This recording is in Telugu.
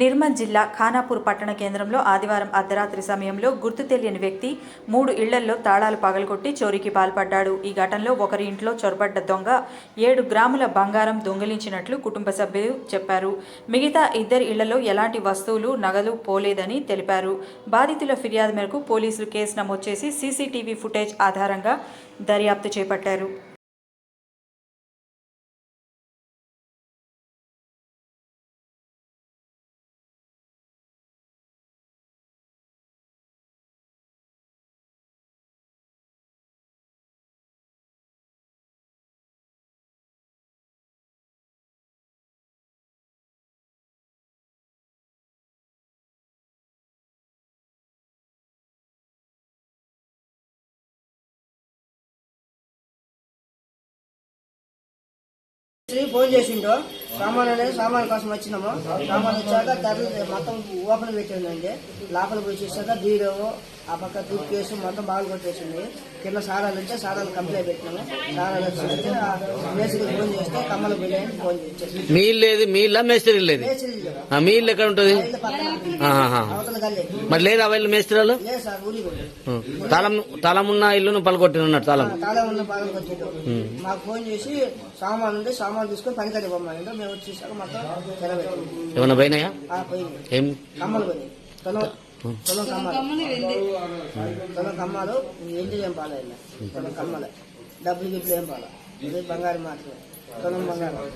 నిర్మల్ జిల్లా ఖానాపూర్ పట్టణ కేంద్రంలో ఆదివారం అర్ధరాత్రి సమయంలో గుర్తు తెలియని వ్యక్తి మూడు ఇళ్ళల్లో తాళాలు పగలగొట్టి చోరీకి పాల్పడ్డాడు. ఈ ఘటనలో ఒకరి ఇంట్లో చొరబడ్డ దొంగ ఏడు గ్రాముల బంగారం దొంగిలించినట్లు కుటుంబ సభ్యులు చెప్పారు. మిగతా ఇద్దరి ఇళ్ళలో ఎలాంటి వస్తువులు నగలు పోలేదని తెలిపారు. బాధితుల ఫిర్యాదు మేరకు పోలీసులు కేసు నమోదు చేసి సీసీటీవీ ఫుటేజ్ ఆధారంగా దర్యాప్తు చేపట్టారు. ఫోన్ చేసిండు. సామాన్ అనేది సామాన్ కోసం వచ్చినాము. సామాన్ వచ్చాక ధరలు మొత్తం ఓపెన్ పెట్టిందండి లోపల పోయి చూసాక బీరో ఆ పక్క టూత్ కేసు మొత్తం బాగా కొట్టేసింది. కింద సారాలు ఉంటే సారాలు కంప్లైంట్ పెట్టినాము. సారాలు వచ్చేస్తే ఆ మేస్త్రికి ఫోన్ చేస్తే కమ్మలు బిర్యానీ ఫోన్ చేసేసి మీ ఇల్లు ఏది? మీ ఇల్లా మేస్త్రి మేస్త్రి ఆ, మీ ఇల్లు ఎక్కడ ఉంటుంది? మరి లేదా వీళ్ళు మేస్త్రాలు? లేదు సార్ ఊరి పోయి. ఆ. తాళం తాళం ఉన్న ఇల్లును పలకొట్టినట్టు తాళం. తాళం ఉన్న మాకు ఫోన్ చేసి సామాన్ ఉంటే సామాన్ తీసుకొని పనికడి పొమ్మని మేము వచ్చి చూసాక మొత్తం ఏమన్నా పోయినాయా? ఆ ఏం? కమ్మలు పోయి తొలం తొలం కమ్మలు. తొలం ఏం పాలేదు తొలం కమ్మలే. డబ్బులు గిట్లు ఏం పాల ఇది బంగారం మాత్రమే. తొలం బంగారం.